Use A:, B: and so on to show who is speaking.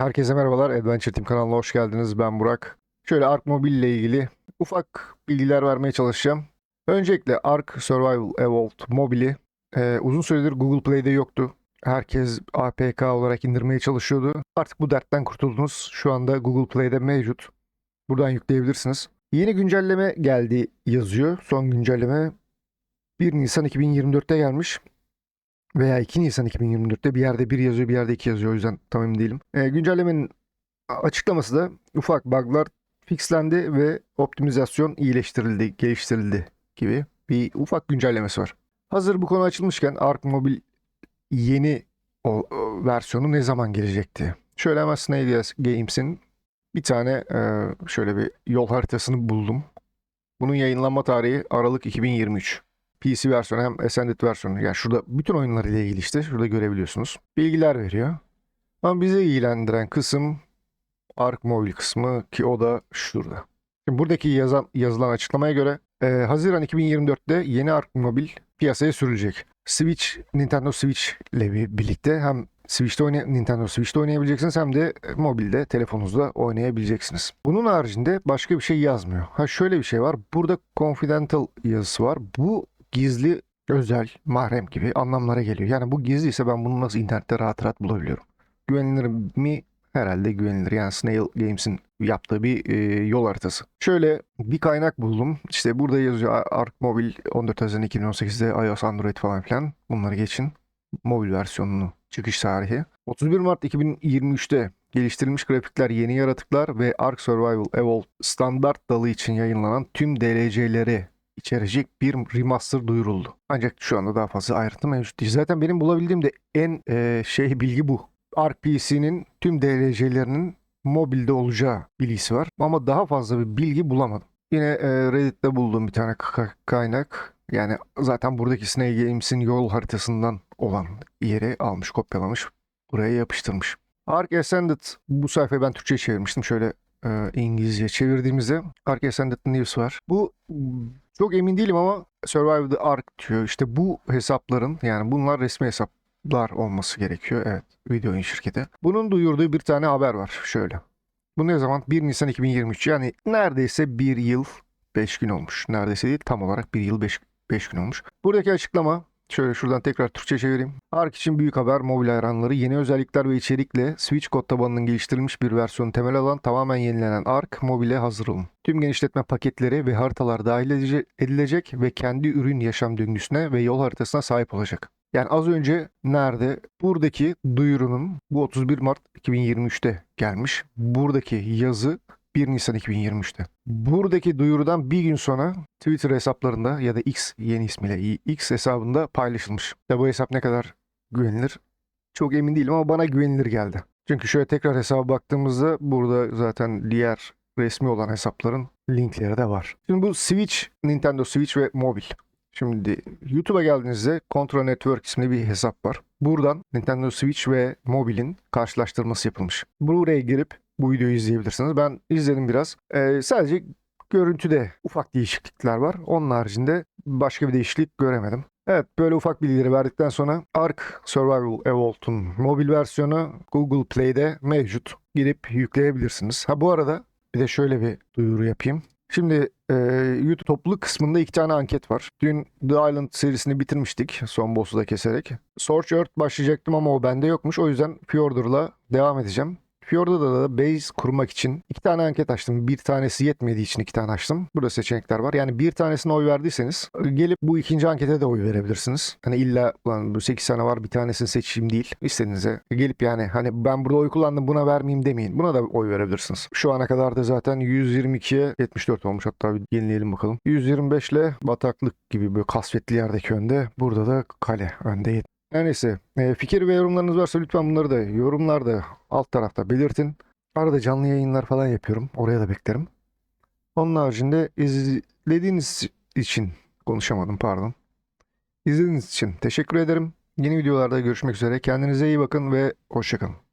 A: Herkese merhabalar. Adventure Team kanalına hoş geldiniz. Ben Burak. Şöyle Ark Mobile ile ilgili ufak bilgiler vermeye çalışacağım. Öncelikle Ark Survival Evolved Mobile'i e, uzun süredir Google Play'de yoktu. Herkes APK olarak indirmeye çalışıyordu. Artık bu dertten kurtuldunuz. Şu anda Google Play'de mevcut. Buradan yükleyebilirsiniz. Yeni güncelleme geldi yazıyor. Son güncelleme 1 Nisan 2024'te gelmiş. Veya 2 Nisan 2024'te bir yerde 1 yazıyor bir yerde 2 yazıyor o yüzden tam emin değilim. E, güncellemenin açıklaması da ufak bug'lar fixlendi ve optimizasyon iyileştirildi, geliştirildi gibi bir ufak güncellemesi var. Hazır bu konu açılmışken Ark Mobile yeni o, o versiyonu ne zaman gelecekti? Şöyle hemen Snail Games'in bir tane e, şöyle bir yol haritasını buldum. Bunun yayınlanma tarihi Aralık 2023. PC versiyonu hem Ascended versiyonu. Yani şurada bütün oyunlar ile ilgili işte şurada görebiliyorsunuz. Bilgiler veriyor. Ama bizi ilgilendiren kısım Ark Mobile kısmı ki o da şurada. Şimdi buradaki yazan, yazılan açıklamaya göre e, Haziran 2024'te yeni Ark Mobile piyasaya sürülecek. Switch, Nintendo Switch ile bir- birlikte hem Switch'te oynay Nintendo Switch'te oynayabileceksiniz hem de e, mobilde telefonunuzda oynayabileceksiniz. Bunun haricinde başka bir şey yazmıyor. Ha şöyle bir şey var. Burada confidential yazısı var. Bu gizli, özel, mahrem gibi anlamlara geliyor. Yani bu gizli ise ben bunu nasıl internette rahat rahat bulabiliyorum? Güvenilir mi? Herhalde güvenilir. Yani Snail Games'in yaptığı bir e, yol haritası. Şöyle bir kaynak buldum. İşte burada yazıyor Ar- Ark Mobile 14 Haziran 2018'de iOS, Android falan filan. Bunları geçin. Mobil versiyonunu çıkış tarihi. 31 Mart 2023'te geliştirilmiş grafikler, yeni yaratıklar ve Ark Survival Evolved standart dalı için yayınlanan tüm DLC'leri içerecek bir remaster duyuruldu. Ancak şu anda daha fazla ayrıntı mevcut değil. Zaten benim bulabildiğim de en e, şey bilgi bu. Ark PC'nin tüm DLC'lerinin mobilde olacağı bilgisi var. Ama daha fazla bir bilgi bulamadım. Yine e, Reddit'te bulduğum bir tane ka- kaynak. Yani zaten buradaki Snake Games'in yol haritasından olan yeri almış, kopyalamış, buraya yapıştırmış. Ark Ascended bu sayfayı ben Türkçe'ye çevirmiştim. Şöyle e, İngilizce çevirdiğimizde Ark Ascended News var. Bu çok emin değilim ama Survive the Ark diyor. İşte bu hesapların yani bunlar resmi hesaplar olması gerekiyor. Evet video oyun şirketi. Bunun duyurduğu bir tane haber var. Şöyle. Bu ne zaman? 1 Nisan 2023 yani neredeyse bir yıl 5 gün olmuş. Neredeyse değil tam olarak bir yıl 5 5 gün olmuş. Buradaki açıklama Şöyle şuradan tekrar Türkçe çevireyim. Ark için büyük haber mobil hayranları yeni özellikler ve içerikle Switch kod tabanının geliştirilmiş bir versiyonu temel alan tamamen yenilenen Ark mobile hazır olun. Tüm genişletme paketleri ve haritalar dahil edilecek ve kendi ürün yaşam döngüsüne ve yol haritasına sahip olacak. Yani az önce nerede? Buradaki duyurunun bu 31 Mart 2023'te gelmiş. Buradaki yazı 1 Nisan 2023'te. Buradaki duyurudan bir gün sonra Twitter hesaplarında ya da X yeni ismiyle X hesabında paylaşılmış. Ya bu hesap ne kadar güvenilir? Çok emin değilim ama bana güvenilir geldi. Çünkü şöyle tekrar hesaba baktığımızda burada zaten diğer resmi olan hesapların linkleri de var. Şimdi bu Switch, Nintendo Switch ve mobil. Şimdi YouTube'a geldiğinizde Control Network isimli bir hesap var. Buradan Nintendo Switch ve mobilin karşılaştırması yapılmış. Buraya girip bu videoyu izleyebilirsiniz. Ben izledim biraz. Ee, sadece görüntüde ufak değişiklikler var. Onun haricinde başka bir değişiklik göremedim. Evet böyle ufak bilgileri verdikten sonra Ark Survival Evolved'un mobil versiyonu Google Play'de mevcut. Girip yükleyebilirsiniz. Ha bu arada bir de şöyle bir duyuru yapayım. Şimdi e, YouTube topluluk kısmında iki tane anket var. Dün The Island serisini bitirmiştik son boss'u da keserek. Scorched Earth başlayacaktım ama o bende yokmuş. O yüzden Fjorder'la devam edeceğim. Fjorda'da da base kurmak için iki tane anket açtım. Bir tanesi yetmediği için iki tane açtım. Burada seçenekler var. Yani bir tanesine oy verdiyseniz gelip bu ikinci ankete de oy verebilirsiniz. Hani illa ulan bu 8 tane var bir tanesini seçeyim değil. İstediğinize gelip yani hani ben burada oy kullandım buna vermeyeyim demeyin. Buna da oy verebilirsiniz. Şu ana kadar da zaten 122'ye 74 olmuş. Hatta bir yenileyelim bakalım. 125 ile bataklık gibi böyle kasvetli yerdeki önde. Burada da kale önde her neyse e, fikir ve yorumlarınız varsa lütfen bunları da yorumlarda alt tarafta belirtin. Arada canlı yayınlar falan yapıyorum. Oraya da beklerim. Onun haricinde izlediğiniz için konuşamadım pardon. İzlediğiniz için teşekkür ederim. Yeni videolarda görüşmek üzere. Kendinize iyi bakın ve hoşçakalın.